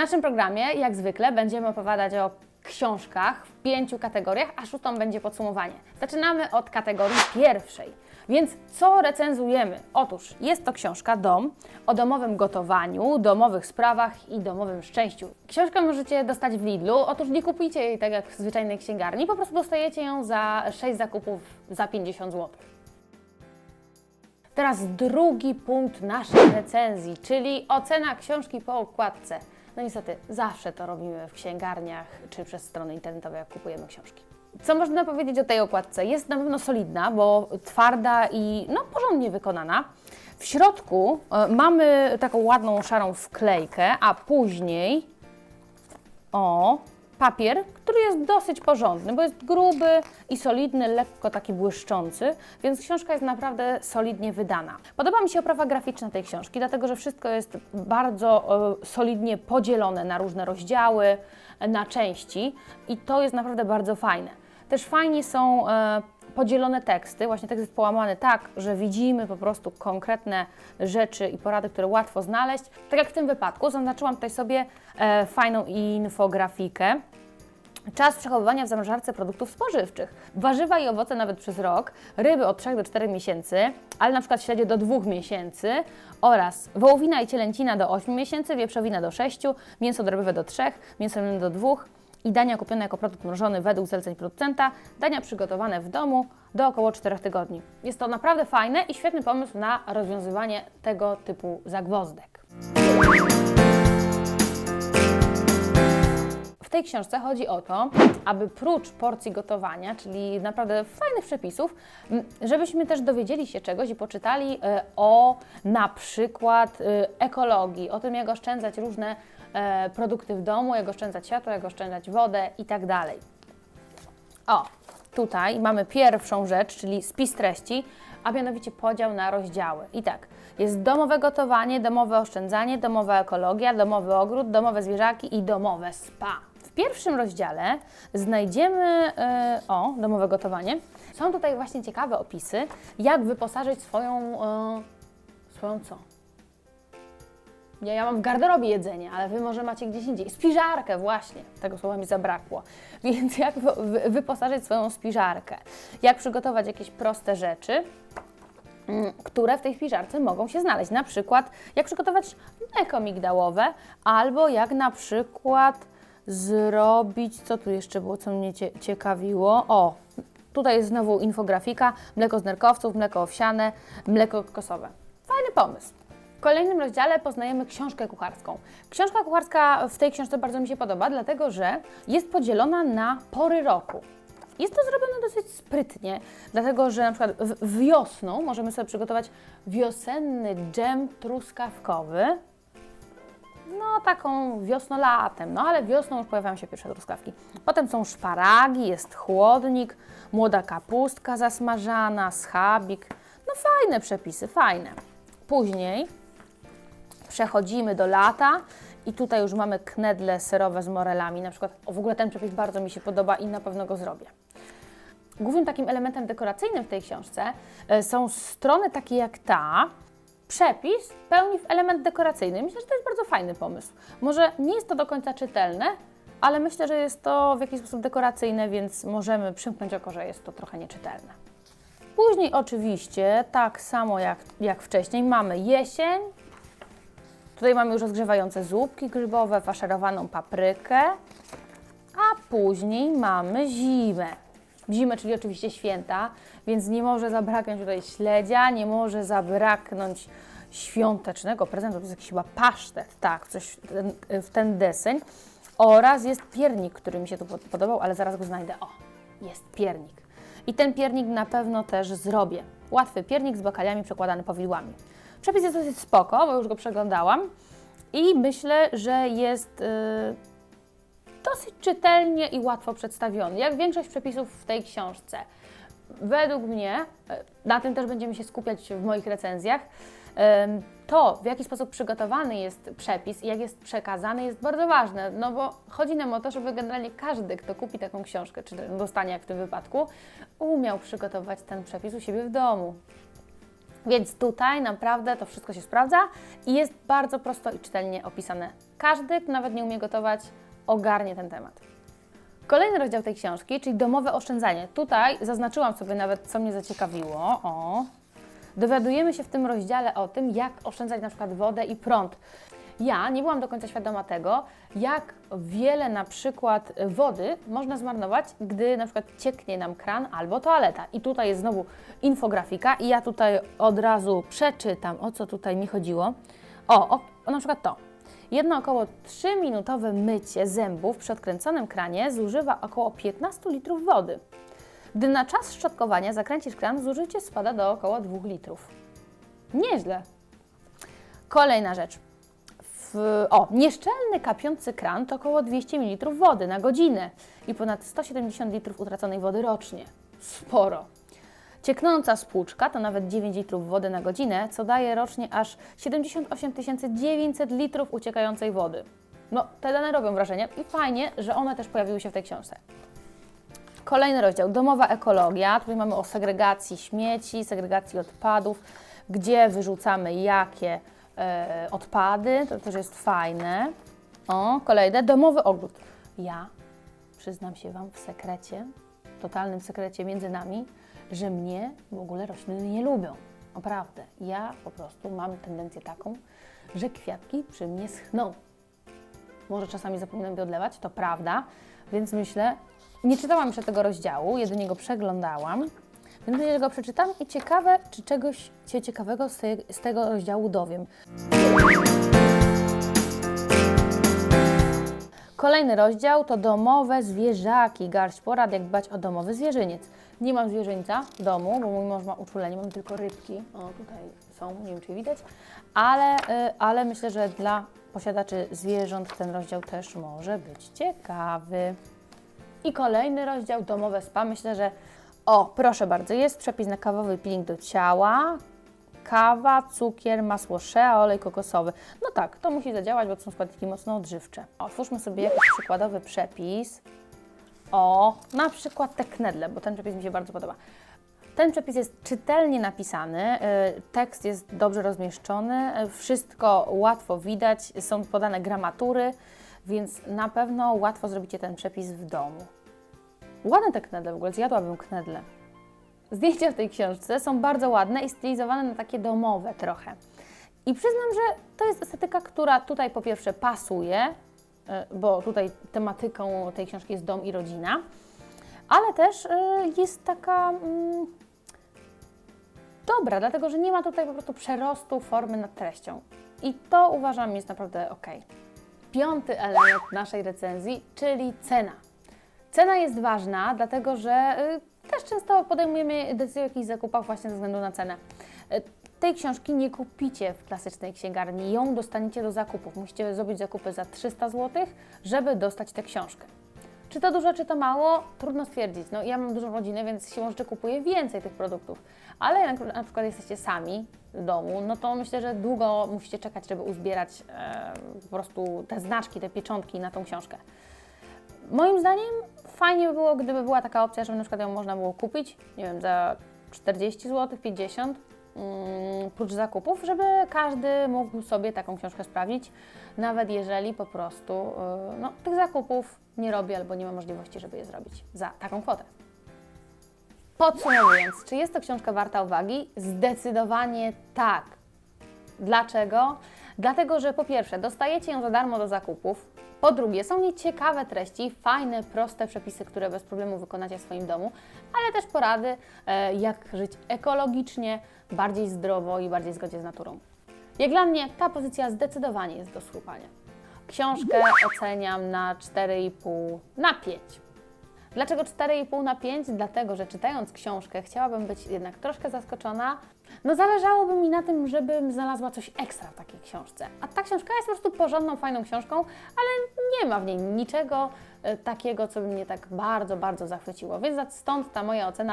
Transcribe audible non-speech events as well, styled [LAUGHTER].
naszym programie, jak zwykle, będziemy opowiadać o książkach w pięciu kategoriach, a szóstą będzie podsumowanie. Zaczynamy od kategorii pierwszej. Więc co recenzujemy? Otóż jest to książka Dom o domowym gotowaniu, domowych sprawach i domowym szczęściu. Książkę możecie dostać w Lidlu. Otóż nie kupujcie jej tak jak w zwyczajnej księgarni, po prostu dostajecie ją za 6 zakupów za 50 zł. Teraz drugi punkt naszej recenzji, czyli ocena książki po okładce. No niestety, zawsze to robimy w księgarniach czy przez strony internetowe, jak kupujemy książki. Co można powiedzieć o tej okładce? Jest na pewno solidna, bo twarda i no, porządnie wykonana. W środku e, mamy taką ładną szarą wklejkę, a później o, papier, który jest dosyć porządny, bo jest gruby i solidny, lekko taki błyszczący, więc książka jest naprawdę solidnie wydana. Podoba mi się oprawa graficzna tej książki, dlatego że wszystko jest bardzo e, solidnie podzielone na różne rozdziały, na części i to jest naprawdę bardzo fajne. Też fajnie są e, podzielone teksty, właśnie tekst jest połamany tak, że widzimy po prostu konkretne rzeczy i porady, które łatwo znaleźć. Tak jak w tym wypadku, zaznaczyłam tutaj sobie e, fajną infografikę. Czas przechowywania w zamrażarce produktów spożywczych. Warzywa i owoce nawet przez rok, ryby od 3 do 4 miesięcy, ale na przykład śledzie do 2 miesięcy oraz wołowina i cielęcina do 8 miesięcy, wieprzowina do 6, mięso drobiwe do 3, mięso mielone do 2 i dania kupione jako produkt mrożony według zaleceń producenta, dania przygotowane w domu do około 4 tygodni. Jest to naprawdę fajne i świetny pomysł na rozwiązywanie tego typu zagwozdek. W tej książce chodzi o to, aby prócz porcji gotowania, czyli naprawdę fajnych przepisów, żebyśmy też dowiedzieli się czegoś i poczytali e, o na przykład e, ekologii, o tym, jak oszczędzać różne e, produkty w domu, jak oszczędzać światło, jak oszczędzać wodę i tak dalej. O, tutaj mamy pierwszą rzecz, czyli spis treści, a mianowicie podział na rozdziały. I tak, jest domowe gotowanie, domowe oszczędzanie, domowa ekologia, domowy ogród, domowe zwierzaki i domowe spa. W pierwszym rozdziale znajdziemy, e, o, domowe gotowanie. Są tutaj właśnie ciekawe opisy, jak wyposażyć swoją, e, swoją co? Ja, ja mam w garderobie jedzenie, ale Wy może macie gdzieś indziej. Spiżarkę właśnie, tego słowa mi zabrakło. [LAUGHS] Więc jak wy- wy- wyposażyć swoją spiżarkę? Jak przygotować jakieś proste rzeczy, mm, które w tej spiżarce mogą się znaleźć. Na przykład jak przygotować mleko migdałowe, albo jak na przykład zrobić, co tu jeszcze było, co mnie cie, ciekawiło? O, tutaj jest znowu infografika, mleko z nerkowców, mleko owsiane, mleko kokosowe. Fajny pomysł. W kolejnym rozdziale poznajemy książkę kucharską. Książka kucharska w tej książce bardzo mi się podoba, dlatego że jest podzielona na pory roku. Jest to zrobione dosyć sprytnie, dlatego że na przykład wiosną możemy sobie przygotować wiosenny dżem truskawkowy. Taką wiosno-latem, no ale wiosną już pojawiają się pierwsze truskawki. Potem są szparagi, jest chłodnik, młoda kapustka zasmażana, schabik. No fajne przepisy, fajne. Później przechodzimy do lata i tutaj już mamy knedle serowe z morelami. Na przykład, o, w ogóle ten przepis bardzo mi się podoba i na pewno go zrobię. Głównym takim elementem dekoracyjnym w tej książce e, są strony takie jak ta. Przepis pełni w element dekoracyjny. Myślę, że to jest bardzo fajny pomysł. Może nie jest to do końca czytelne, ale myślę, że jest to w jakiś sposób dekoracyjne, więc możemy przymknąć oko, że jest to trochę nieczytelne. Później oczywiście, tak samo jak, jak wcześniej, mamy jesień. Tutaj mamy już rozgrzewające zupki grzybowe, faszerowaną paprykę. A później mamy zimę. Zimę, czyli oczywiście święta, więc nie może zabraknąć tutaj śledzia, nie może zabraknąć świątecznego prezentu, to jest jakiś chyba pasztet, tak, coś w ten, w ten deseń. Oraz jest piernik, który mi się tu pod- podobał, ale zaraz go znajdę. O, jest piernik. I ten piernik na pewno też zrobię. Łatwy piernik z bakaliami przekładany powidłami. Przepis jest dosyć spoko, bo już go przeglądałam i myślę, że jest... Yy, dosyć czytelnie i łatwo przedstawiony, jak większość przepisów w tej książce. Według mnie, e, na tym też będziemy się skupiać w moich recenzjach, to w jaki sposób przygotowany jest przepis i jak jest przekazany jest bardzo ważne, no bo chodzi nam o to, żeby generalnie każdy, kto kupi taką książkę, czy dostanie jak w tym wypadku, umiał przygotować ten przepis u siebie w domu. Więc tutaj naprawdę to wszystko się sprawdza i jest bardzo prosto i czytelnie opisane każdy, kto nawet nie umie gotować, ogarnie ten temat. Kolejny rozdział tej książki, czyli domowe oszczędzanie. Tutaj zaznaczyłam sobie nawet, co mnie zaciekawiło. O. Dowiadujemy się w tym rozdziale o tym, jak oszczędzać na przykład wodę i prąd. Ja nie byłam do końca świadoma tego, jak wiele na przykład wody można zmarnować, gdy na przykład cieknie nam kran albo toaleta. I tutaj jest znowu infografika i ja tutaj od razu przeczytam, o co tutaj mi chodziło. O, o, na przykład to. Jedno około 3-minutowe mycie zębów przy odkręconym kranie zużywa około 15 litrów wody. Gdy na czas szczotkowania zakręcisz kran, zużycie spada do około 2 litrów. Nieźle. Kolejna rzecz. W, o, nieszczelny kapiący kran to około 200 ml wody na godzinę i ponad 170 litrów utraconej wody rocznie. Sporo. Cieknąca spłuczka to nawet 9 litrów wody na godzinę, co daje rocznie aż 78 900 litrów uciekającej wody. No, te dane robią wrażenie i fajnie, że one też pojawiły się w tej książce. Kolejny rozdział, domowa ekologia. Tutaj mamy o segregacji śmieci, segregacji odpadów, gdzie wyrzucamy jakie e, odpady, to też jest fajne. O, kolejne, domowy ogród. Ja przyznam się Wam w sekrecie, totalnym sekrecie między nami, że mnie w ogóle rośliny nie lubią. Naprawdę. Ja po prostu mam tendencję taką, że kwiatki przy mnie schną. Może czasami zapominam je odlewać, to prawda, więc myślę, nie czytałam jeszcze tego rozdziału, jedynie go przeglądałam, więc go przeczytam i ciekawe, czy czegoś się ciekawego z, z tego rozdziału dowiem. Kolejny rozdział to domowe zwierzaki. Garść porad, jak dbać o domowy zwierzyniec. Nie mam zwierzęcia w domu, bo mój mąż ma uczulenie, mam tylko rybki. O, tutaj są, nie wiem czy widać. Ale, y, ale myślę, że dla posiadaczy zwierząt ten rozdział też może być ciekawy. I kolejny rozdział, domowe spa. Myślę, że o, proszę bardzo, jest przepis na kawowy peeling do ciała, kawa, cukier, masło shea, olej kokosowy. No tak, to musi zadziałać, bo to są składniki mocno odżywcze. Otwórzmy sobie jakiś przykładowy przepis. O, na przykład te knedle, bo ten przepis mi się bardzo podoba. Ten przepis jest czytelnie napisany, y, tekst jest dobrze rozmieszczony, y, wszystko łatwo widać, są podane gramatury, więc na pewno łatwo zrobicie ten przepis w domu. Ładne te knedle w ogóle, zjadłabym knedle. Zdjęcia w tej książce są bardzo ładne i stylizowane na takie domowe trochę. I przyznam, że to jest estetyka, która tutaj po pierwsze pasuje, bo tutaj tematyką tej książki jest dom i rodzina, ale też y, jest taka mm, dobra, dlatego że nie ma tutaj po prostu przerostu formy nad treścią. I to uważam jest naprawdę ok. Piąty element naszej recenzji, czyli cena. Cena jest ważna, dlatego że y, też często podejmujemy decyzję o jakichś zakupach właśnie ze względu na cenę. Tej książki nie kupicie w klasycznej księgarni, ją dostaniecie do zakupów. Musicie zrobić zakupy za 300 zł, żeby dostać tę książkę. Czy to dużo, czy to mało? Trudno stwierdzić. No, ja mam dużą rodzinę, więc siłą rzeczy kupuję więcej tych produktów. Ale jak na przykład jesteście sami w domu, no to myślę, że długo musicie czekać, żeby uzbierać e, po prostu te znaczki, te pieczątki na tą książkę. Moim zdaniem fajnie by było, gdyby była taka opcja, żeby na przykład ją można było kupić, nie wiem, za 40 zł, 50 mm, prócz zakupów, żeby każdy mógł sobie taką książkę sprawdzić, nawet jeżeli po prostu y, no, tych zakupów nie robi albo nie ma możliwości, żeby je zrobić za taką kwotę. Podsumowując, czy jest to książka warta uwagi? Zdecydowanie tak. Dlaczego? Dlatego, że po pierwsze, dostajecie ją za darmo do zakupów. Po drugie, są w niej ciekawe treści, fajne, proste przepisy, które bez problemu wykonacie w swoim domu, ale też porady, e, jak żyć ekologicznie, bardziej zdrowo i bardziej w zgodzie z naturą. Jak dla mnie, ta pozycja zdecydowanie jest do słuchania. Książkę oceniam na 4,5 na 5. Dlaczego 4,5 na 5? Dlatego, że czytając książkę chciałabym być jednak troszkę zaskoczona. No zależałoby mi na tym, żebym znalazła coś ekstra w takiej książce. A ta książka jest po prostu porządną, fajną książką, ale nie ma w niej niczego e, takiego, co by mnie tak bardzo, bardzo zachwyciło. Więc stąd ta moja ocena